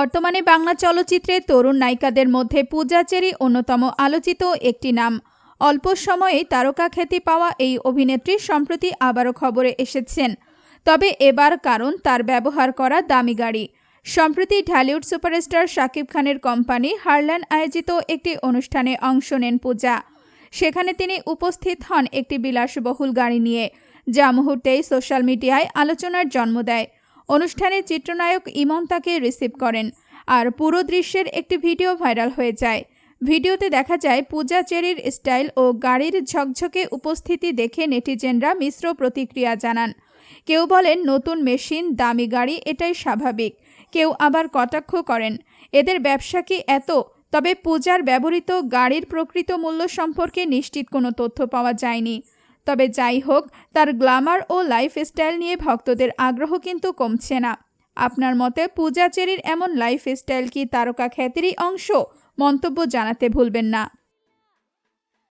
বর্তমানে বাংলা চলচ্চিত্রে তরুণ নায়িকাদের মধ্যে পূজা চেরি অন্যতম আলোচিত একটি নাম। অল্প সময়েই তারকা খ্যাতি পাওয়া এই অভিনেত্রী সম্প্রতি আবারও খবরে এসেছেন। তবে এবার কারণ তার ব্যবহার করা দামি গাড়ি। সম্প্রতি ঢালিউড সুপারস্টার শাকিব খানের কোম্পানি হারল্যান্ড আয়োজিত একটি অনুষ্ঠানে অংশ নেন পূজা। সেখানে তিনি উপস্থিত হন একটি বিলাসবহুল গাড়ি নিয়ে, যা মুহূর্তেই সোশ্যাল মিডিয়ায় আলোচনার জন্ম দেয়। অনুষ্ঠানে চিত্রনায়ক ইমন তাকে রিসিভ করেন। আর পুরো দৃশ্যের একটি ভিডিও ভাইরাল হয়ে যায়। ভিডিওতে দেখা যায় পূজা চেরির স্টাইল ও গাড়ির ঝকঝকে উপস্থিতি দেখে নেটিজেনরা মিশ্র প্রতিক্রিয়া জানান। কেউ বলেন, নতুন মেশিন, দামি গাড়ি, এটাই স্বাভাবিক। কেউ আবার কটাক্ষ করেন, এদের ব্যবসা কি এত? তবে পূজার ব্যবহৃত গাড়ির প্রকৃত মূল্য সম্পর্কে নিশ্চিত কোনো তথ্য পাওয়া যায়নি। তবে যাই হোক, তার গ্ল্যামার ও লাইফস্টাইল নিয়ে ভক্তদের আগ্রহ কিন্তু কমছে না। আপনার মতে পূজা চেরির এমন লাইফস্টাইল কি তারকা খ্যাতিরই অংশ? মন্তব্য জানাতে ভুলবেন না।